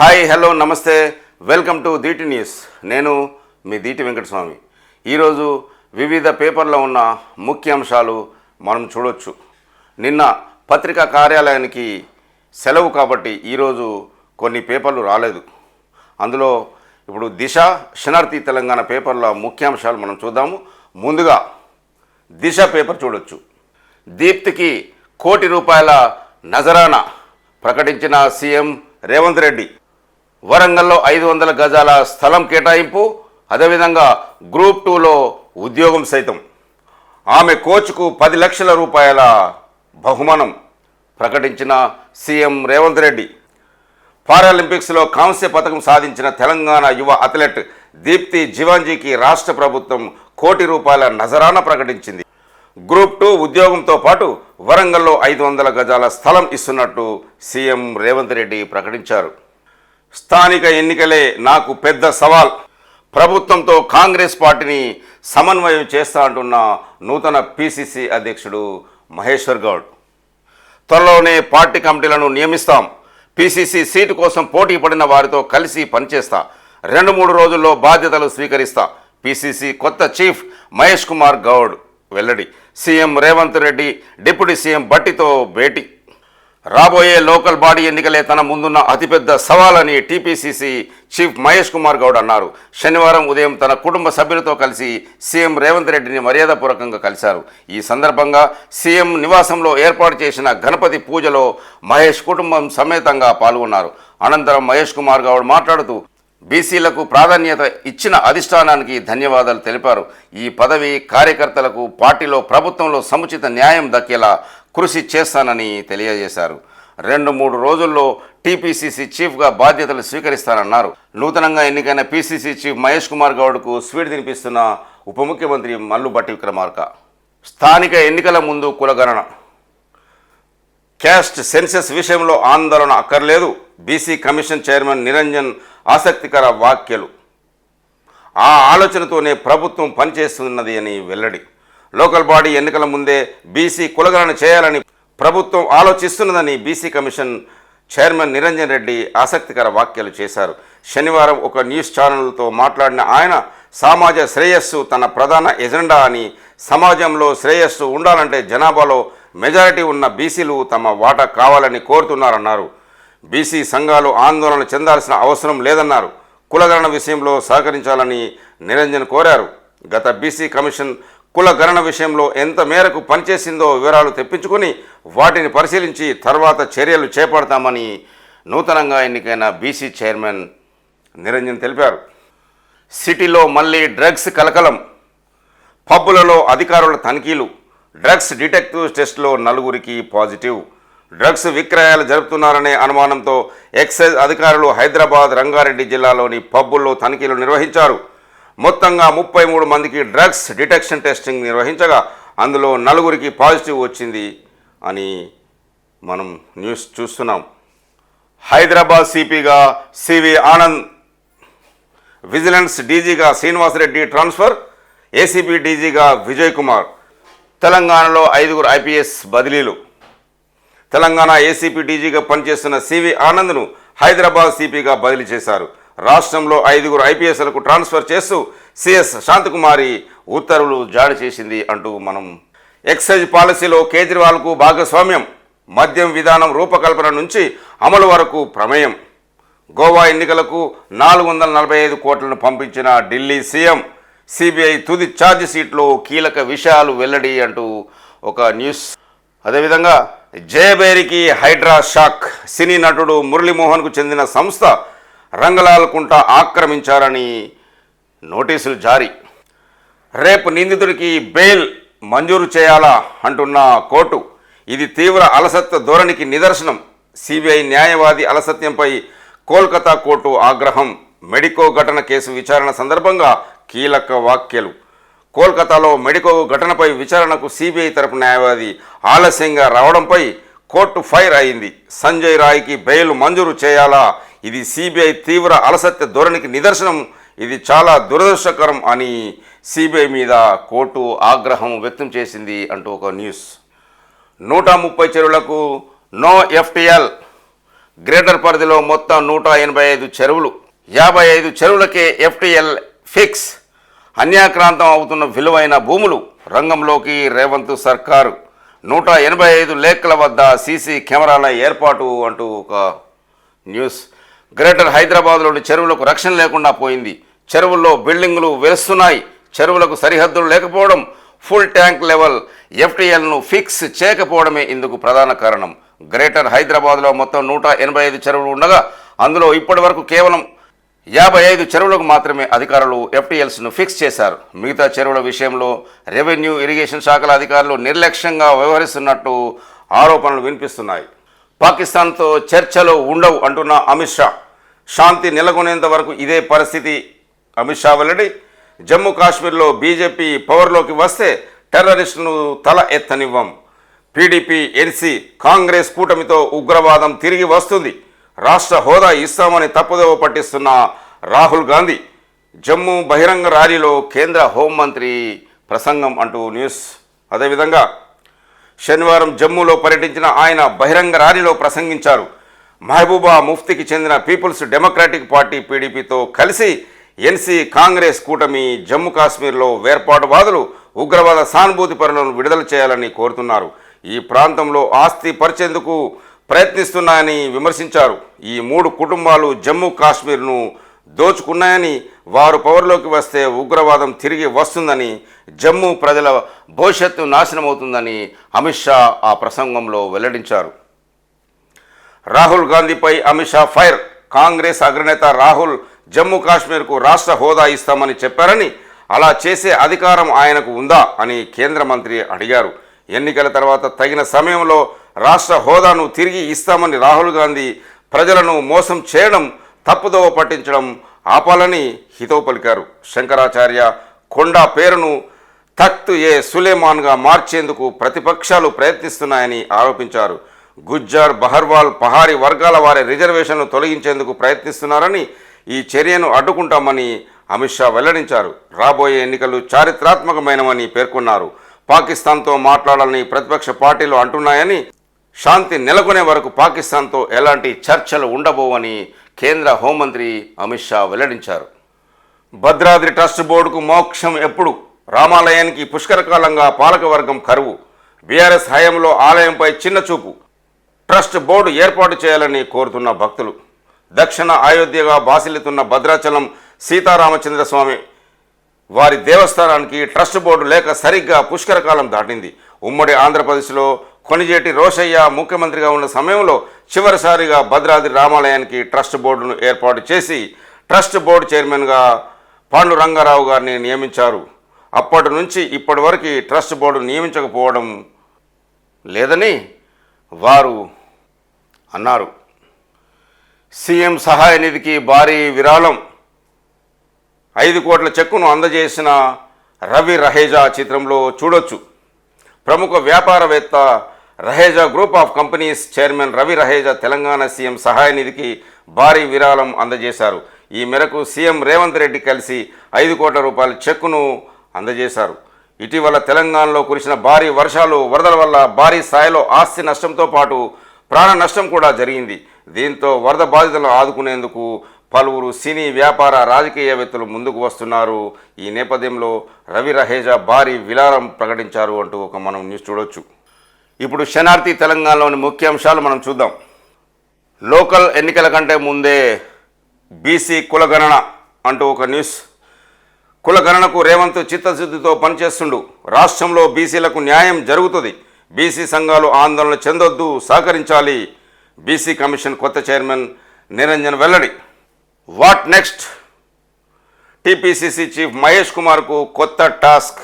Hi hello నమస్తే. Welcome to DT news నేను మీ దీటి వెంకటస్వామి. ఈరోజు వివిధ పేపర్లో ఉన్న ముఖ్యాంశాలు మనం చూడొచ్చు. నిన్న పత్రికా కార్యాలయానికి సెలవు కాబట్టి ఈరోజు కొన్ని పేపర్లు రాలేదు. అందులో ఇప్పుడు దిశ శనార్థి తెలంగాణ పేపర్ల ముఖ్యాంశాలు మనం చూద్దాము. ముందుగా దిశ పేపర్ చూడొచ్చు. దీప్తికి కోటి రూపాయల నజరానా ప్రకటించిన సీఎం రేవంత్ రెడ్డి. వరంగల్లో ఐదు వందల గజాల స్థలం కేటాయింపు అదేవిధంగా గ్రూప్ టూలో ఉద్యోగం సైతం. ఆమె కోచ్కు పది లక్షల రూపాయల బహుమానం ప్రకటించిన సీఎం రేవంత్ రెడ్డి. పారాలింపిక్స్లో కాంస్య పథకం సాధించిన తెలంగాణ యువ అథ్లెట్ దీప్తి జీవాంజీకి రాష్ట్ర ప్రభుత్వం కోటి రూపాయల నజరాన ప్రకటించింది. గ్రూప్ టూ ఉద్యోగంతో పాటు వరంగల్లో ఐదు వందల గజాల స్థలం ఇస్తున్నట్టు సీఎం రేవంత్ రెడ్డి ప్రకటించారు. స్థానిక ఎన్నికలే నాకు పెద్ద సవాల్. ప్రభుత్వంతో కాంగ్రెస్ పార్టీని సమన్వయం చేస్తా అంటున్న నూతన పిసిసి అధ్యక్షుడు మహేశ్వర్ గౌడ్. త్వరలోనే పార్టీ కమిటీలను నియమిస్తాం. పిసిసి సీటు కోసం పోటీ పడిన వారితో కలిసి పనిచేస్తా. రెండు మూడు రోజుల్లో బాధ్యతలు స్వీకరిస్తా. పిసిసి కొత్త చీఫ్ మహేష్ కుమార్ గౌడ్ వెల్లడి. CM Revanth Reddy deputy CM భట్టితో భేటీ. రాబోయే లోకల్ బాడీ ఎన్నికలే తన ముందున్న అతిపెద్ద సవాలని టీపీసీసీ చీఫ్ మహేష్ కుమార్ గౌడ్ అన్నారు. శనివారం ఉదయం తన కుటుంబ సభ్యులతో కలిసి సీఎం రేవంత్ రెడ్డిని మర్యాదపూర్వకంగా కలిశారు. ఈ సందర్భంగా సీఎం నివాసంలో ఏర్పాటు చేసిన గణపతి పూజలో మహేష్ కుటుంబం సమేతంగా పాల్గొన్నారు. అనంతరం మహేష్ కుమార్ గౌడ్ మాట్లాడుతూ బీసీలకు ప్రాధాన్యత ఇచ్చిన అధిష్టానానికి ధన్యవాదాలు తెలిపారు. ఈ పదవి కార్యకర్తలకు పార్టీలో ప్రభుత్వంలో సముచిత న్యాయం దక్కేలా కృషి చేస్తానని తెలియజేశారు. రెండు మూడు రోజుల్లో టీపీసీసీ చీఫ్గా బాధ్యతలు స్వీకరిస్తానన్నారు. నూతనంగా ఎన్నికైన పీసీసీ చీఫ్ మహేష్ కుమార్ గౌడ్కు స్వీట్ తినిపిస్తున్న ఉప ముఖ్యమంత్రి మల్లుబట్టి విక్రమార్క. స్థానిక ఎన్నికల ముందు కులగణన. క్యాస్ట్ సెన్సెస్ విషయంలో ఆందోళన అక్కర్లేదు. బీసీ కమిషన్ చైర్మన్ నిరంజన్ ఆసక్తికర వ్యాఖ్యలు. ఆ ఆలోచనతోనే ప్రభుత్వం పనిచేస్తున్నది అని వెల్లడి. లోకల్ బాడీ ఎన్నికల ముందే బీసీ కులగణన చేయాలని ప్రభుత్వం ఆలోచిస్తున్నదని BC commission chairman Niranjan Reddy ఆసక్తికర వ్యాఖ్యలు చేశారు. శనివారం ఒక న్యూస్ ఛానల్తో మాట్లాడిన ఆయన సమాజ శ్రేయస్సు తన ప్రధాన ఎజెండా అని సమాజంలో శ్రేయస్సు ఉండాలంటే జనాభాలో మెజారిటీ ఉన్న బీసీలు తమ వాటా కావాలని కోరుతున్నారన్నారు. బీసీ సంఘాలు ఆందోళన చెందాల్సిన అవసరం లేదన్నారు. కులగణన విషయంలో సహకరించాలని నిరంజన్ కోరారు. గత బీసీ కమిషన్ కులగణన విషయంలో ఎంత మేరకు పనిచేసిందో వివరాలు తెప్పించుకొని వాటిని పరిశీలించి తర్వాత చర్యలు చేపడతామని నూతనంగా ఎన్నికైన బీసీ చైర్మన్ నిరంజన్ తెలిపారు. సిటీలో మళ్ళీ డ్రగ్స్ కలకలం. పబ్బులలో అధికారుల తనిఖీలు. డ్రగ్స్ డిటెక్టివ్ టెస్ట్లో నలుగురికి పాజిటివ్. డ్రగ్స్ విక్రయాలు జరుపుతున్నారనే అనుమానంతో ఎక్సైజ్ అధికారులు హైదరాబాద్ రంగారెడ్డి జిల్లాలోని పబ్బుల్లో తనిఖీలు నిర్వహించారు. మొత్తంగా ముప్పై మూడు మందికి డ్రగ్స్ డిటెక్షన్ టెస్టింగ్ నిర్వహించగా అందులో నలుగురికి పాజిటివ్ వచ్చింది అని మనం న్యూస్ చూస్తున్నాం. హైదరాబాద్ సిపిగా సివి ఆనంద్ విజిలెన్స్ డీజీగా శ్రీనివాసరెడ్డి ట్రాన్స్ఫర్ ఏసీబీ డీజీగా విజయ్ కుమార్. తెలంగాణలో ఐదుగురు ఐపీఎస్ బదిలీలు. తెలంగాణ ఏసీపీ డీజీగా పనిచేస్తున్న సివి ఆనంద్ను హైదరాబాద్ సిపిగా బదిలీ చేశారు. రాష్ట్రంలో ఐదుగురు ఐపీఎస్లకు ట్రాన్స్ఫర్ చేస్తూ సిఎస్ శాంతకుమారి ఉత్తర్వులు జారీ చేసింది అంటూ మనం ఎక్సైజ్ పాలసీలో కేజ్రీవాల్కు భాగస్వామ్యం మద్యం విధానం రూపకల్పన నుంచి అమలు వరకు ప్రమేయం. గోవా ఎన్నికలకు నాలుగు వందల నలభై ఐదు కోట్లను పంపించిన ఢిల్లీ సీఎం సిబిఐ తుది ఛార్జ్ షీట్లో కీలక విషయాలు వెల్లడి అంటూ ఒక న్యూస్. అదేవిధంగా జయబేరికి హైడ్రా షాక్ సినీ నటుడు మురళీమోహన్కు చెందిన సంస్థ రంగలాల్ కుంట ఆక్రమించారని నోటీసులు జారీ. రేపు నిందితుడికి బెయిల్ మంజూరు చేయాలా అంటున్న కోర్టు ఇది తీవ్ర అలసత్వ ధోరణికి నిదర్శనం. సిబిఐ న్యాయవాది అలసత్యంపై కోల్కతా కోర్టు ఆగ్రహం. మెడికో ఘటన కేసు విచారణ సందర్భంగా కీలక వ్యాఖ్యలు. కోల్కతాలో మెడికో ఘటనపై విచారణకు సిబిఐ తరపు న్యాయవాది ఆలస్యంగా రావడంపై కోర్టు ఫైర్ అయింది. సంజయ్ రాయ్కి బెయిల్ మంజూరు చేయాలా ఇది సిబిఐ తీవ్ర అలసత్య ధోరణికి నిదర్శనం. ఇది చాలా దురదృష్టకరం అని సిబిఐ మీద కోర్టు ఆగ్రహం వ్యక్తం చేసింది అంటూ ఒక న్యూస్. నూట ముప్పై చెరువులకు నో ఎఫ్టిఎల్ గ్రేటర్ పరిధిలో మొత్తం నూట ఎనభై ఐదు చెరువులు యాభై ఐదు చెరువులకే ఎఫ్టిఎల్ ఫిక్స్. అన్యాక్రాంతం అవుతున్న విలువైన భూములు రంగంలోకి రేవంత్ సర్కారు. నూట ఎనభై ఐదు లేఖల వద్ద సీసీ కెమెరాల ఏర్పాటు అంటూ ఒక న్యూస్. గ్రేటర్ హైదరాబాద్లోని చెరువులకు రక్షణ లేకుండా పోయింది. చెరువుల్లో బిల్డింగులు వెలుస్తున్నాయి చెరువులకు సరిహద్దులు లేకపోవడం ఫుల్ ట్యాంక్ లెవెల్ ఎఫ్టీఎల్ను ఫిక్స్ చేయకపోవడమే ఇందుకు ప్రధాన కారణం. గ్రేటర్ హైదరాబాద్లో మొత్తం నూట ఎనభై ఐదు చెరువులు ఉండగా అందులో ఇప్పటి వరకు కేవలం యాభై ఐదు చెరువులకు మాత్రమే అధికారులు ఎఫ్టీఎల్స్ను ఫిక్స్ చేశారు. మిగతా చెరువుల విషయంలో రెవెన్యూ ఇరిగేషన్ శాఖల అధికారులు నిర్లక్ష్యంగా వ్యవహరిస్తున్నట్టు ఆరోపణలు వినిపిస్తున్నాయి. పాకిస్తాన్తో చర్చలు ఉండవు అంటున్న అమిత్ షా. శాంతి నెలకొనేంత వరకు ఇదే పరిస్థితి. అమిత్ షా వెల్లడి జమ్మూ కాశ్మీర్లో బీజేపీ పవర్లోకి వస్తే టెర్రరిస్టును తల ఎత్తనివ్వం. పీడీపీ ఎన్సీ కాంగ్రెస్ కూటమితో ఉగ్రవాదం తిరిగి వస్తుంది. రాష్ట్ర హోదా ఇస్తామని తప్పుదోవ పట్టిస్తున్న రాహుల్ గాంధీ జమ్మూ బహిరంగ ర్యాలీలో కేంద్ర హోంమంత్రి ప్రసంగం అంటూ న్యూస్. అదేవిధంగా శనివారం జమ్మూలో పర్యటించిన ఆయన బహిరంగ ర్యాలీలో ప్రసంగించారు. మహబూబా ముఫ్తీకి చెందిన పీపుల్స్ డెమోక్రాటిక్ పార్టీ పీడీపీతో కలిసి ఎన్సీ కాంగ్రెస్ కూటమి జమ్మూ కాశ్మీర్లో వేర్పాటువాదులు ఉగ్రవాద సానుభూతి పరులను విడుదల చేయాలని కోరుతున్నారు. ఈ ప్రాంతంలో ఆస్తి పరిచేందుకు ప్రయత్నిస్తున్నాయని విమర్శించారు. ఈ మూడు కుటుంబాలు జమ్మూ కాశ్మీర్ను దోచుకున్నాయని వారు పవర్లోకి వస్తే ఉగ్రవాదం తిరిగి వస్తుందని జమ్మూ ప్రజల భవిష్యత్తు నాశనమవుతుందని అమిత్ షా ఆ ప్రసంగంలో వెల్లడించారు. రాహుల్ గాంధీపై అమిత్ షా ఫైర్ కాంగ్రెస్ అగ్రనేత రాహుల్ జమ్మూ కాశ్మీర్కు రాష్ట్ర హోదా ఇస్తామని చెప్పారని అలా చేసే అధికారం ఆయనకు ఉందా అని కేంద్ర మంత్రి అడిగారు. ఎన్నికల తర్వాత తగిన సమయంలో రాష్ట్ర హోదాను తిరిగి ఇస్తామని రాహుల్ గాంధీ ప్రజలను మోసం చేయడం తప్పుదోవ పట్టించడం ఆపాలని హితవు పలికారు. శంకరాచార్య కొండా పేరును తఖ్త్ ఏ సులేమాన్గా మార్చేందుకు ప్రతిపక్షాలు ప్రయత్నిస్తున్నాయని ఆరోపించారు. గుజ్జార్ బహర్వాల్ పహారీ వర్గాల వారి రిజర్వేషన్లు తొలగించేందుకు ప్రయత్నిస్తున్నారని ఈ చర్యను అడ్డుకుంటామని అమిత్ షా వెల్లడించారు. రాబోయే ఎన్నికలు చారిత్రాత్మకమైనవని పేర్కొన్నారు. పాకిస్తాన్తో మాట్లాడాలని ప్రతిపక్ష పార్టీలు అంటున్నాయని శాంతి నెలకొనే వరకు పాకిస్తాన్తో ఎలాంటి చర్చలు ఉండబోవని కేంద్ర హోంమంత్రి అమిత్ షా వెల్లడించారు. భద్రాద్రి ట్రస్ట్ బోర్డుకు మోక్షం ఎప్పుడు? రామాలయానికి పుష్కరకాలంగా పాలకవర్గం కరువు. బీఆర్ఎస్ హయాంలో ఆలయంపై చిన్న చూపు. ట్రస్ట్ బోర్డు ఏర్పాటు చేయాలని కోరుతున్న భక్తులు. దక్షిణ అయోధ్యగా బాసిల్లుతున్న భద్రాచలం సీతారామచంద్ర స్వామి వారి దేవస్థానానికి ట్రస్ట్ బోర్డు లేక సరిగ్గా పుష్కరకాలం దాటింది. ఉమ్మడి ఆంధ్రప్రదేశ్లో కొనిజేటి రోషయ్య ముఖ్యమంత్రిగా ఉన్న సమయంలో చివరిసారిగా భద్రాద్రి రామాలయానికి ట్రస్ట్ బోర్డును ఏర్పాటు చేసి ట్రస్ట్ బోర్డు చైర్మన్గా పాండు రంగారావు గారిని నియమించారు. అప్పటి నుంచి ఇప్పటి వరకు ట్రస్ట్ బోర్డు నియమించకపోవడం లేదని వారు అన్నారు. సీఎం సహాయ నిధికి భారీ విరాళం. ఐదు కోట్ల చెక్కును అందజేసిన రవి రహేజా చిత్రంలో చూడొచ్చు. ప్రముఖ వ్యాపారవేత్త Raheja group of companies chairman Ravi Raheja Telangana CM సహాయ నిధికి భారీ విరాళం అందజేశారు. ఈ మేరకు సీఎం రేవంత్ రెడ్డి కలిసి ఐదు కోట్ల రూపాయల చెక్కును అందజేశారు. ఇటీవల తెలంగాణలో కురిసిన భారీ వర్షాలు వరదల వల్ల భారీ స్థాయిలో ఆస్తి నష్టంతో పాటు ప్రాణ నష్టం కూడా జరిగింది. దీంతో వరద బాధితులను ఆదుకునేందుకు పలువురు సినీ వ్యాపార రాజకీయవేత్తలు ముందుకు వస్తున్నారు. ఈ నేపథ్యంలో రవి రహేజా భారీ విరాళం ప్రకటించారు అంటూ ఒక మనం న్యూస్ చూడొచ్చు. ఇప్పుడు శనార్థి తెలంగాణలోని ముఖ్యాంశాలు మనం చూద్దాం. లోకల్ ఎన్నికల కంటే ముందే బీసీ కులగణన అంటూ ఒక న్యూస్. కులగణనకు రేవంత్ చిత్తశుద్ధితో పనిచేస్తుండు. రాష్ట్రంలో బీసీలకు న్యాయం జరుగుతుంది. బీసీ సంఘాలు ఆందోళన చెందొద్దు సహకరించాలి. బీసీ కమిషన్ కొత్త చైర్మన్ నిరంజన్ వెల్లడి. What next? TPCC chief Mahesh కుమార్కు కొత్త టాస్క్.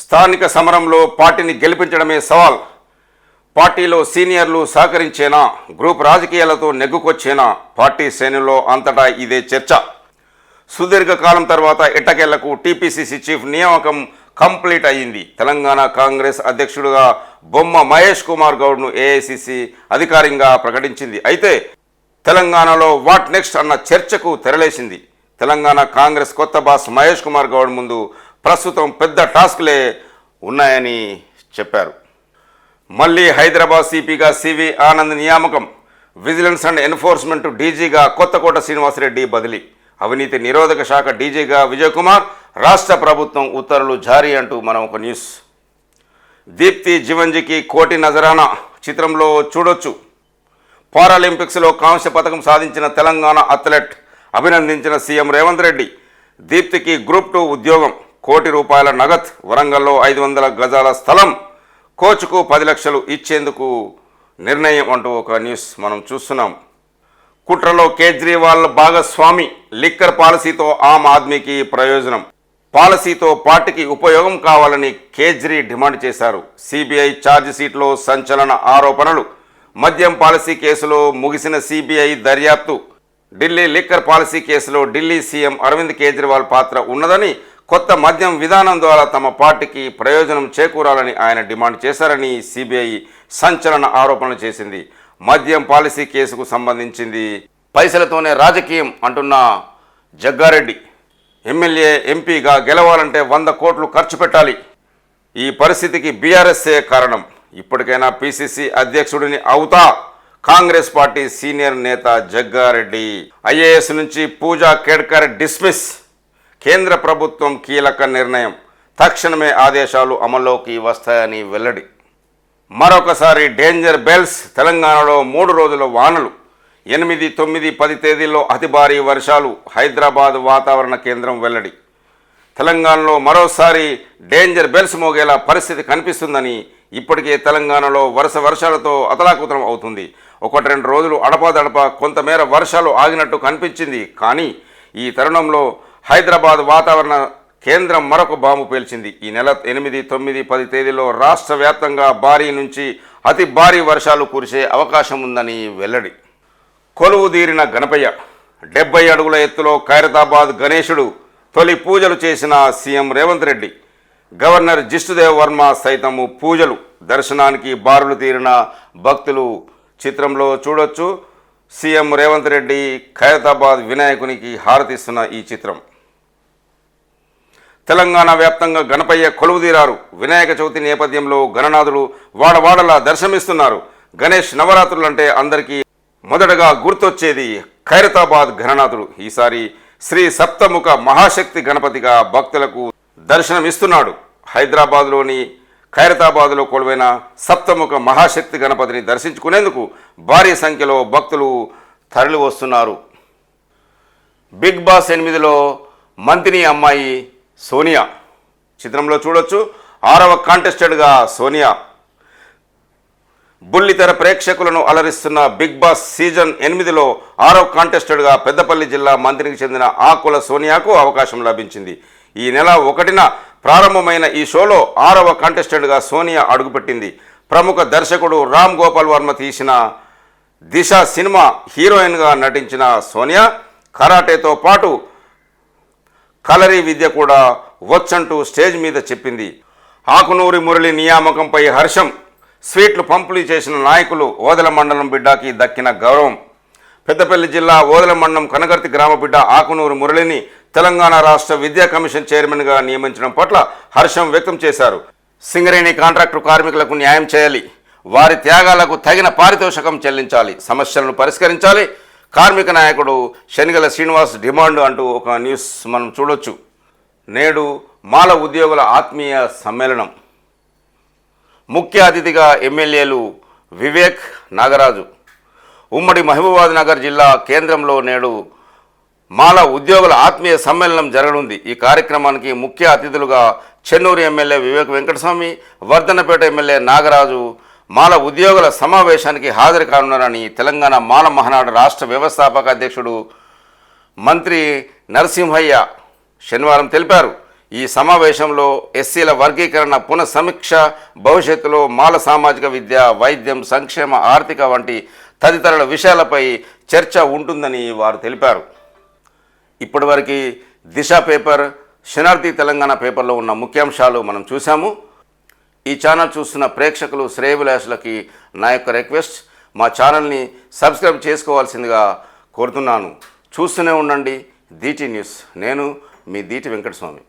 స్థానిక సమరంలో పార్టీని గెలిపించడమే సవాల్. పార్టీలో సీనియర్లు సహకరించేనా? గ్రూప్ రాజకీయాలతో నెగ్గుకొచ్చేనా? పార్టీ శ్రేణుల్లో అంతటా ఇదే చర్చ. సుదీర్ఘకాలం తర్వాత ఎట్టకేళ్ళకు టీపీసీసీ చీఫ్ నియామకం కంప్లీట్ అయ్యింది. తెలంగాణ కాంగ్రెస్ అధ్యక్షుడుగా బొమ్మ మహేష్ కుమార్ గౌడ్ను ఏఐసిసి అధికారికంగా ప్రకటించింది. అయితే తెలంగాణలో వాట్ నెక్స్ట్ అన్న చర్చకు తెరలేసింది. తెలంగాణ కాంగ్రెస్ కొత్త బాస్ మహేష్ కుమార్ గౌడ్ ముందు ప్రస్తుతం పెద్ద టాస్క్లే ఉన్నాయని చెప్పారు. మళ్ళీ హైదరాబాద్ సిపిగా సివి ఆనంద్ నియామకం. విజిలెన్స్ అండ్ ఎన్ఫోర్స్మెంట్ డీజీగా కొత్తకోట శ్రీనివాసరెడ్డి బదిలీ. అవినీతి నిరోధక శాఖ డీజీగా విజయకుమార్ రాష్ట్ర ప్రభుత్వం ఉత్తర్వులు జారీ అంటూ మనం ఒక న్యూస్. దీప్తి జీవంజికి కోటి నజరానా చిత్రంలో చూడొచ్చు. పారాలింపిక్స్లో కాంస్య పథకం సాధించిన తెలంగాణ అథ్లెట్ అభినందించిన సీఎం రేవంత్ రెడ్డి. దీప్తికి గ్రూప్ టూ ఉద్యోగం. కోటి రూపాయల నగద్ వరంగల్లో ఐదు వందల గజాల స్థలం. కోచ్కు పది లక్షలు ఇచ్చేందుకు నిర్ణయం అంటూ ఒక న్యూస్ మనం చూస్తున్నాం. కుట్రలో కేజ్రీవాల్ భాగస్వామి లిక్కర్ పాలసీతో ఆమ్ ఆద్మీకి ప్రయోజనం. పాలసీతో పార్టీకి ఉపయోగం కావాలని కేజ్రీ డిమాండ్ చేశారు. సిబిఐ ఛార్జిషీట్లో సంచలన ఆరోపణలు. మద్యం పాలసీ కేసులో ముగిసిన సిబిఐ దర్యాప్తు. ఢిల్లీ లిక్కర్ పాలసీ కేసులో ఢిల్లీ సీఎం అరవింద్ కేజ్రీవాల్ పాత్ర ఉన్నదని కొత్త మద్యం విధానం ద్వారా తమ పార్టీకి ప్రయోజనం చేకూరాలని ఆయన డిమాండ్ చేశారని సిబిఐ సంచలన ఆరోపణలు చేసింది. మద్యం పాలసీ కేసుకు సంబంధించింది. పైసలతోనే రాజకీయం అంటున్న జగ్గారెడ్డి. ఎమ్మెల్యే ఎంపీగా గెలవాలంటే వంద కోట్లు ఖర్చు పెట్టాలి. ఈ పరిస్థితికి బీఆర్ఎస్ఏ కారణం. ఇప్పటికైనా పిసిసి అధ్యక్షుడిని అవుతా కాంగ్రెస్ పార్టీ సీనియర్ నేత జగ్గారెడ్డి. ఐఏఎస్ నుంచి పూజా కేడ్కర్ డిస్మిస్. కేంద్ర ప్రభుత్వం కీలక నిర్ణయం. తక్షణమే ఆదేశాలు అమల్లోకి వస్తాయని వెల్లడి. మరొకసారి డేంజర్ బెల్స్ తెలంగాణలో మూడు రోజుల వానలు ఎనిమిది తొమ్మిది పది తేదీల్లో అతి భారీ వర్షాలు హైదరాబాద్ వాతావరణ కేంద్రం వెల్లడి. తెలంగాణలో మరోసారి డేంజర్ బెల్స్ మోగేలా పరిస్థితి కనిపిస్తుందని ఇప్పటికే తెలంగాణలో వరుస వర్షాలతో అతలాకుతలం అవుతుంది. ఒకటి రెండు రోజులు అడపాదడప కొంతమేర వర్షాలు ఆగినట్టు కనిపించింది. కానీ ఈ తరుణంలో హైదరాబాద్ వాతావరణ కేంద్రం మరొక బాంబు పేల్చింది. ఈ నెల ఎనిమిది తొమ్మిది పది తేదీలో రాష్ట్ర వ్యాప్తంగా భారీ నుంచి అతి భారీ వర్షాలు కురిసే అవకాశం ఉందని వెల్లడి. కొలువు దీరిన గణపయ్య డెబ్బై అడుగుల ఎత్తులో ఖైరతాబాద్ గణేశుడు తొలి పూజలు చేసిన సీఎం రేవంత్ రెడ్డి గవర్నర్ జిష్ణుదేవ్ వర్మ సైతము పూజలు దర్శనానికి బారులు తీరిన భక్తులు చిత్రంలో చూడొచ్చు. సీఎం రేవంత్ రెడ్డి ఖైరతాబాద్ వినాయకునికి హారతిస్తున్న ఈ చిత్రం. తెలంగాణ వ్యాప్తంగా గణపయ్య కొలువుదీరారు. వినాయక చవితి నేపథ్యంలో గణనాథులు వాడవాడలా దర్శనమిస్తున్నారు. గణేష్ నవరాత్రులు అంటే అందరికీ మొదటగా గుర్తొచ్చేది ఖైరతాబాద్ గణనాథుడు. ఈసారి శ్రీ సప్తముఖ మహాశక్తి గణపతిగా భక్తులకు దర్శనమిస్తున్నాడు. హైదరాబాద్లోని ఖైరతాబాద్లో కొలువైన సప్తముఖ మహాశక్తి గణపతిని దర్శించుకునేందుకు భారీ సంఖ్యలో భక్తులు తరలి వస్తున్నారు బిగ్ బాస్ ఎనిమిదిలో మంత్రి అమ్మాయి సోనియా. చిత్రంలో చూడొచ్చు ఆరవ కాంటెస్టెడ్గా సోనియా. బుల్లితెర ప్రేక్షకులను అలరిస్తున్న బిగ్ బాస్ సీజన్ ఎనిమిదిలో ఆరో కాంటెస్టెడ్గా పెద్దపల్లి జిల్లా మంత్రికి చెందిన ఆకుల సోనియాకు అవకాశం లభించింది. ఈ నెల ఒకటిన ప్రారంభమైన ఈ షోలో ఆరవ కాంటెస్టెంట్గా సోనియా అడుగుపెట్టింది. ప్రముఖ దర్శకుడు రామ్ గోపాల్ వర్మ తీసిన దిశ సినిమా హీరోయిన్గా నటించిన సోనియా కరాటేతో పాటు కలరీ విద్య కూడా వచ్చంటూ స్టేజ్ మీద చెప్పింది. ఆకునూరి మురళి నియామకంపై హర్షం స్వీట్లు పంపిణీ చేసిన నాయకులు ఓదల మండలం బిడ్డకి దక్కిన గౌరవం. పెద్దపల్లి జిల్లా ఓదల మండలం కనగర్తి గ్రామ బిడ్డ ఆకునూరు మురళిని తెలంగాణ రాష్ట్ర విద్యా కమిషన్ చైర్మన్గా నియమించడం పట్ల హర్షం వ్యక్తం చేశారు. సింగరేణి కాంట్రాక్టు కార్మికులకు న్యాయం చేయాలి. వారి త్యాగాలకు తగిన పారితోషికం చెల్లించాలి. సమస్యలను పరిష్కరించాలి. కార్మిక నాయకుడు శనిగల శ్రీనివాస్ డిమాండ్ అంటూ ఒక న్యూస్ మనం చూడొచ్చు. నేడు మాల ఉద్యోగుల ఆత్మీయ సమ్మేళనం. ముఖ్య అతిథిగా ఎమ్మెల్యేలు వివేక్ నాగరాజు. ఉమ్మడి మహబూబాద్ నగర్ జిల్లా కేంద్రంలో నేడు మాల ఉద్యోగుల ఆత్మీయ సమ్మేళనం జరగనుంది. ఈ కార్యక్రమానికి ముఖ్య అతిథులుగా చెన్నూరు ఎమ్మెల్యే వివేక్ వెంకటస్వామి వర్ధనపేట ఎమ్మెల్యే నాగరాజు మాల ఉద్యోగుల సమావేశానికి హాజరు కానున్నారని తెలంగాణ మాల మహానాడు రాష్ట్ర వ్యవస్థాపక అధ్యక్షుడు మంత్రి నరసింహయ్య శనివారం తెలిపారు. ఈ సమావేశంలో ఎస్సీల వర్గీకరణ పునఃసమీక్ష భవిష్యత్తులో మాల సామాజిక విద్య వైద్యం సంక్షేమ ఆర్థిక వంటి తదితరుల విషయాలపై చర్చ ఉంటుందని వారు తెలిపారు. ఇప్పటివరకు దిశ పేపర్ శనార్థి తెలంగాణ పేపర్లో ఉన్న ముఖ్యాంశాలు మనం చూసాము ఈ ఛానల్ చూస్తున్న ప్రేక్షకులు శ్రేయభిలాషులకి నా యొక్క రిక్వెస్ట్ మా ఛానల్ని సబ్స్క్రైబ్ చేసుకోవాల్సిందిగా కోరుతున్నాను. చూస్తూనే ఉండండి దీటి న్యూస్ నేను మీ దీటి వెంకటస్వామి